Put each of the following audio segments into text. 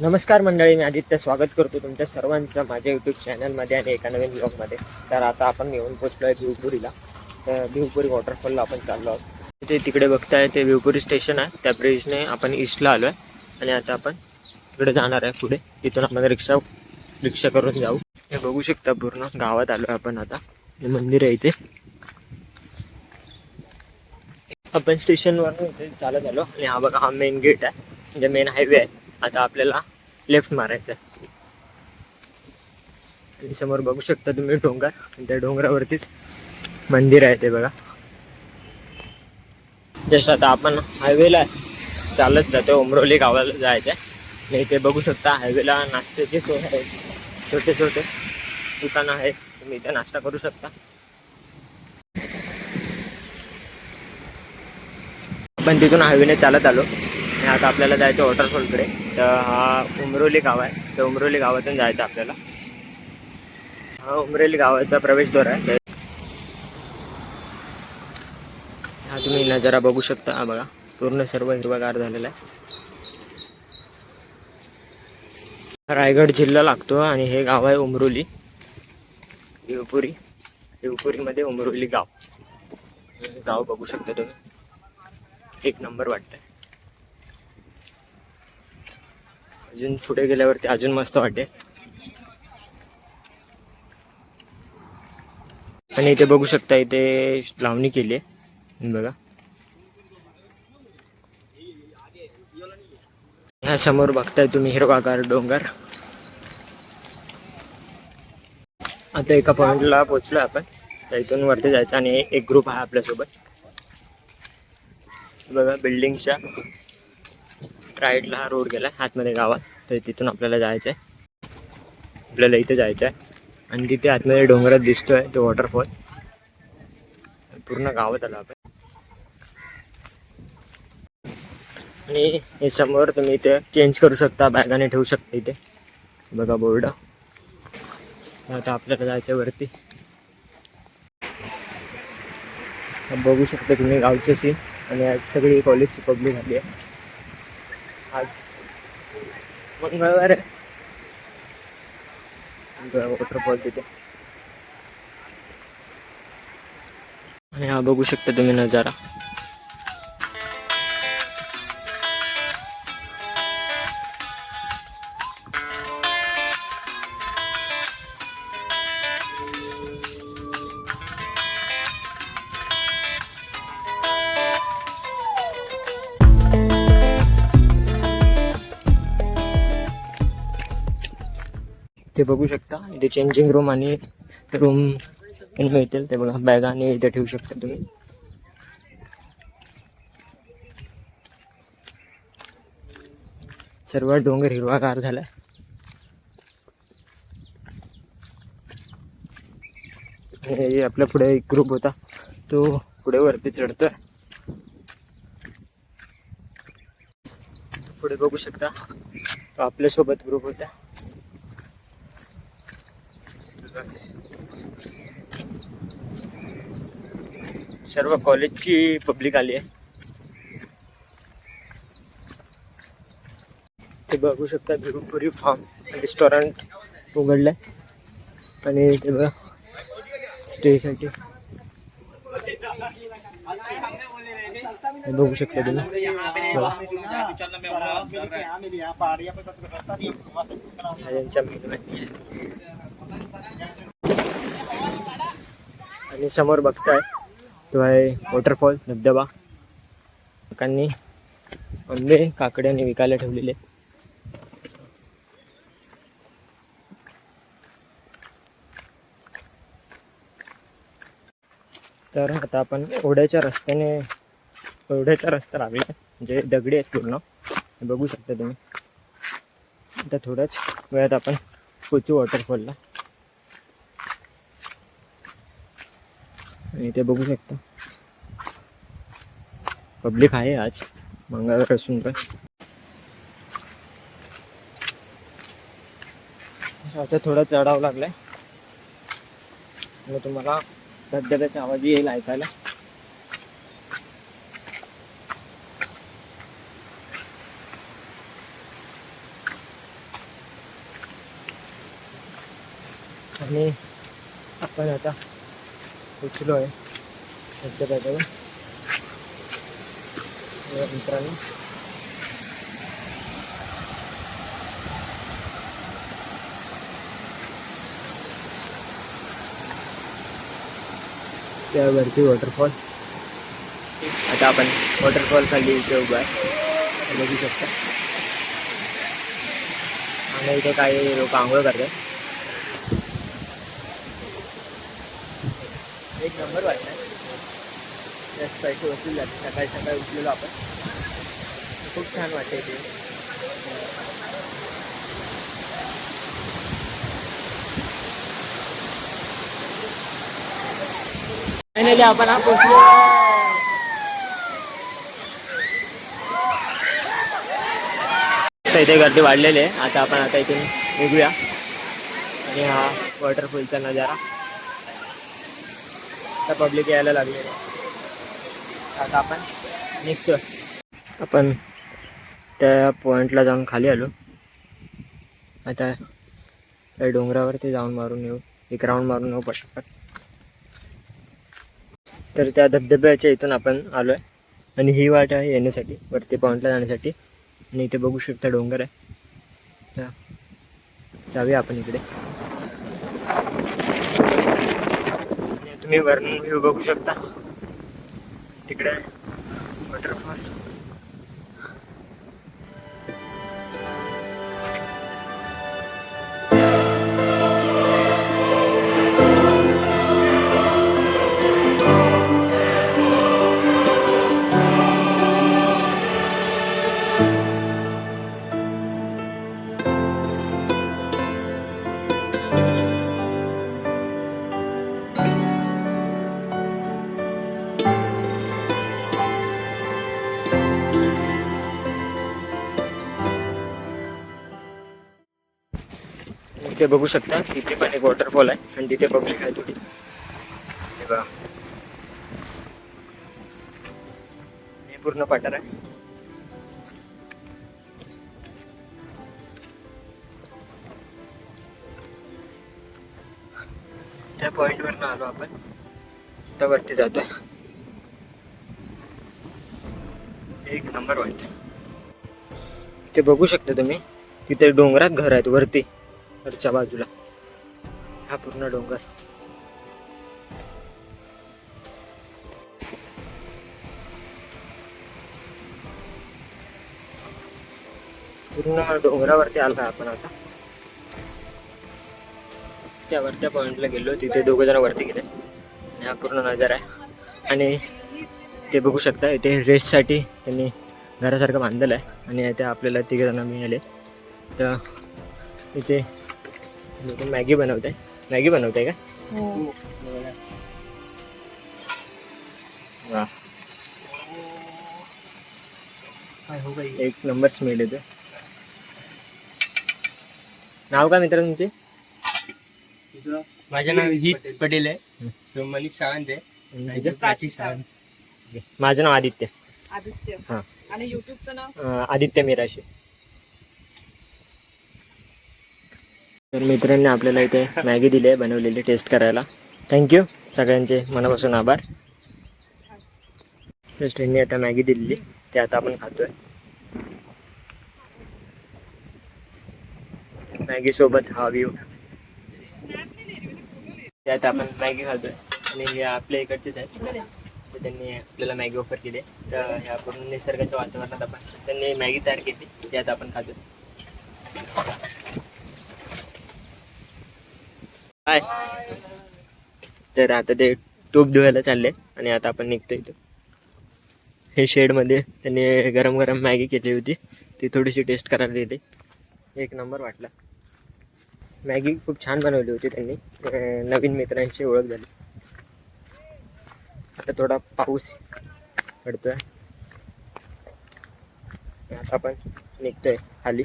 नमस्कार मंडळी मी आदित्य स्वागत करतो तुमच्या सर्वांचं माझ्या यूट्यूब चॅनलमध्ये आणि एका नवीन ब्लॉगमध्ये तर आता आपण येऊन पोचलो आहे भिवपुरीला. तर भिवपुरी वॉटरफॉलला आपण चाललो आहोत. ते तिकडे बघताय ते भिवपुरी स्टेशन आहे. त्या ब्रिजने आपण ईस्टला आलो आहे आणि आता आपण तिकडे जाणार आहे पुढे. तिथून आपण रिक्षा रिक्षा करून जाऊ. हे बघू शकता पूर्ण. गावात आलो आहे आपण आता. हे मंदिर आहे इथे. आपण स्टेशनवरून इथे चालत आलो. आणि हा बघा हा मेन गेट आहे. म्हणजे मेन हायवे आहे. आता आपल्याला लेफ्ट मारायचं आहे आणि समोर बघू शकता तुम्ही डोंगर. आणि त्या डोंगरावरतीच मंदिर आहे ते बघा. जसं आता आपण हायवेला चालत जातो उमरोली गावाला जायचं आहे आणि इथे बघू शकता हायवेला नाश्त्याची सोय आहे. छोटे छोटे दुकानं आहेत. तुम्ही इथे नाश्ता करू शकता. आपण तिथून हायवेने चालत आलो. आणि आता आपल्याला जायचं वॉटरफॉलकडे. तर हा उमरोली गाव आहे. तर उमरोली गावातून जायचं आपल्याला. हा उमरोली गावाचा प्रवेशद्वार आहे. हा तुम्ही नजारा बघू शकता हा बघा. पूर्ण सर्व हिरवागार झालेला आहे. रायगड जिल्हा लागतो आणि हे गाव आहे उमरोली. देवपुरी. देवपुरीमध्ये उमरोली गाव. गाव बघू शकता तुम्ही. एक नंबर वाटतंय. अजून पुढे गेल्यावरती अजून मस्त वाटेल आणि इथे बघू शकता इथे लावणी केली आहे. बघा. ह्या समोर बघताय तुम्ही हिरवागार डोंगर. आता एका पॉइंटला पोहोचलो आपण. तर इथून वरती जायचं आणि एक ग्रुप आहे आपल्यासोबत. बघा बिल्डिंगच्या राईटला हा रोड गेला आतमध्ये गावात. तर तिथून आपल्याला जायचं आहे आपल्याला इथे जायचं आहे आणि तिथे आतमध्ये डोंगरात दिसतोय तो वॉटरफॉल पूर्ण गावात आलो आपण आणि हे समोर तुम्ही इथे चेंज करू शकता बॅगाने ठेवू शकता इथे. बघा बोर्ड आता आपल्याला जायचं आहे वरती. बघू शकता तुम्ही गावचे सीन आणि आज सगळी कॉलेजची पब्लिक आली आहे. आज मंगळवार वॉटरफॉल तिथे आणि हा बघू शकता तुम्ही नजारा. ते बघू शकता. इथे चेंजिंग रूम आणि रूम मिळतील. ते बघा बॅग आणि इथे ठेवू शकता तुम्ही. सर्व डोंगर हिरवागार झालाय हे आपल्या पुढे एक ग्रुप होता. तो पुढे वरती चढतोय. पुढे बघू शकता. तो आपल्यासोबत ग्रुप होता. सर्व कॉलेजची पब्लिक आली आहे. ते बघू शकता भिवपुरी फार्म रेस्टॉरंट उघडलंय. आणि ते बघा स्टेसाठी बघू शकता तुम्ही. आणि समोर बघताय तो आहे वॉटरफॉल धबधबा. लोकांनी आंबे काकड्याने विकायला ठेवलेले तर आता आपण ओढ्याच्या रस्त्याने ओढ्याचा रस्ता लागला जे दगडी आहेत पूर्ण. बघू शकता तुम्ही. आता थोड्याच वेळात आपण पोचू वॉटरफॉलला आणि ते बघू शकता. पब्लिक आहे आज. मंगळवार असून पण आता थोडा चढावं लागलाय. मग तुम्हाला धबधब्याचा आवाज येईल ऐकायला. आणि आपण आता पोचलो आहे. तर मित्रांनो. त्यावरती वॉटरफॉल आता आपण वॉटरफॉल खाली इथे उभा आहे. बघू शकता. आणि इथे काही लोक आंघोळ करतात. एक नंबर वाटतं जास्त पैसे वसूल झाले. सकाळी सकाळी उठलेलो आपण. खूप छान वाटते इथे फायनली आपण हा पोचलो इथे गर्दी वाढलेली आहे. आता आपण आता इथून निघूया. आणि हा वॉटरफॉलचा नजारा. आता पब्लिक यायला लागले आता आपण निघतो आपण त्या पॉईंटला जाऊन खाली आलो. आता त्या डोंगरावरती जाऊन मारून येऊ. एक राऊंड मारून येऊ पटापट तर त्या धबधब्याच्या इथून आपण आलो आहे आणि ही वाट आहे येण्यासाठी वरती पॉईंटला जाण्यासाठी. आणि इथे बघू शकता डोंगर आहे. जाऊया आपण इकडे. तुम्ही वरून व्ह्यू बघू शकता. तिकडे वॉटरफॉल तिथे बघू शकता तिथे पण एक वॉटरफॉल आहे आणि तिथे पब्लिक आहे थोडी हे पूर्ण पठार आहे. त्या पॉइंट वरनं आलो आपण. आता वरती जातोय. एक नंबर वाईट ते बघू शकता तुम्ही तिथे डोंगरात घर आहेत वरती. वरच्या बाजूला. हा पूर्ण डोंगर. पूर्ण डोंगरावरती आलो आपण आता. त्या वरच्या पॉइंटला गेलो तिथे दोघ जण वरती गेले. आणि हा पूर्ण नजारा आहे. आणि ते बघू शकता इथे रेस्टसाठी त्यांनी घरासारखं बांधलेलं आहे. आणि इथे आपल्याला तिघे जण मिळाले तर इथे मॅगी बनवते मॅगी बनवते का? वा. एक नंबर स्मेल येतो नाव का मित्र तुमचे? माझं नाव हित पटेल. आहे. तो मनीष सावंत आहे? प्राची सावंत. माझं नाव आदित्य. आदित्य. हा. आणि युट्यूबचं नाव? आदित्य मिराशी. तर मित्रांनी आपल्याला इथे मॅगी दिली आहे बनवलेली टेस्ट करायला. थँक्यू सगळ्यांचे मनापासून आभार. जस्ट आता मॅगी दिलेली ते आता आपण खातोय. मॅगी सोबत हा व्ह्यू त्यात आपण मॅगी खातोय. आणि हे आपल्या इकडचेच आहेत. तर त्यांनी आपल्याला मॅगी ऑफर केली. तर ह्या पूर्ण निसर्गाच्या वातावरणात आपण त्यांनी मॅगी तयार केली. त्यात आपण खातोय. हाय. तर आता ते टोप धुवायला चालले आणि आता आपण निघतो इथं. हे शेडमध्ये त्यांनी गरम गरम मॅगी केली होती. ती थोडीशी टेस्ट करायला दिली. एक नंबर वाटला. मॅगी खूप छान बनवली होती त्यांनी. नवीन मित्रांची ओळख झाली. आता थोडा पाऊस पडतोय. आता आपण निघतोय खाली.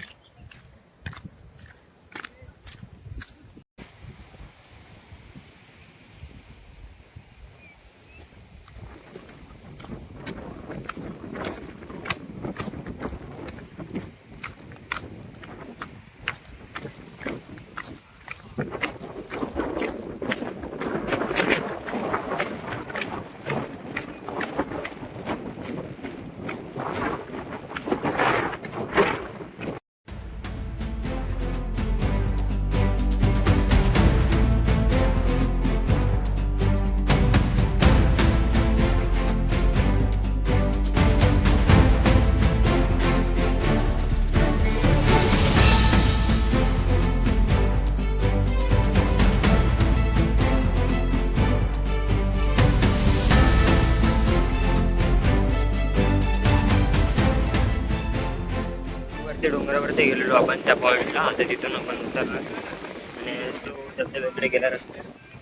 धबधब्यावरती गेलेलो आपण त्या पॉईंटला आता तिथून आपण उतरलो. आणि तो धबधब्याकडे गेला रस्ता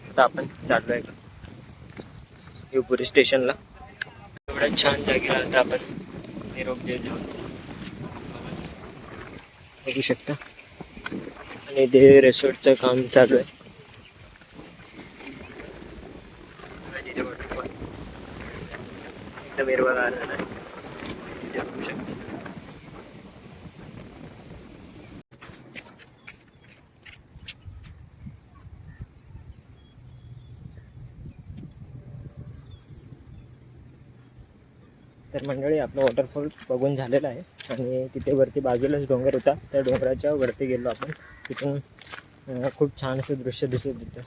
आता आपण चाललो आहे शिवपुरी स्टेशनला. एवढ्या छान जागेला आता आपण निरोप देत जाऊन बघू शकता. आणि ते रेसॉर्टचं काम चालू आहे. तिथे एकदम हिरवं झाला झालं तर मंडळी आपलं वॉटरफॉल बघून झालेलं आहे. आणि तिथे वरती बाजूलाच डोंगर होता. त्या डोंगराच्या वरती गेलो आपण. तिथून खूप छान असं दृश्य दिसत होतं.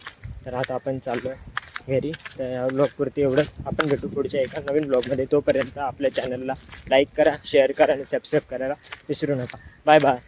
तर आता आपण चाललो आहे घरी. तर या ब्लॉगवरती एवढंच. आपण भेटू पुढच्या एका नवीन ब्लॉगमध्ये तोपर्यंत आपल्या चॅनलला लाईक करा शेअर करा आणि सबस्क्राईब करायला विसरू नका. Bye bye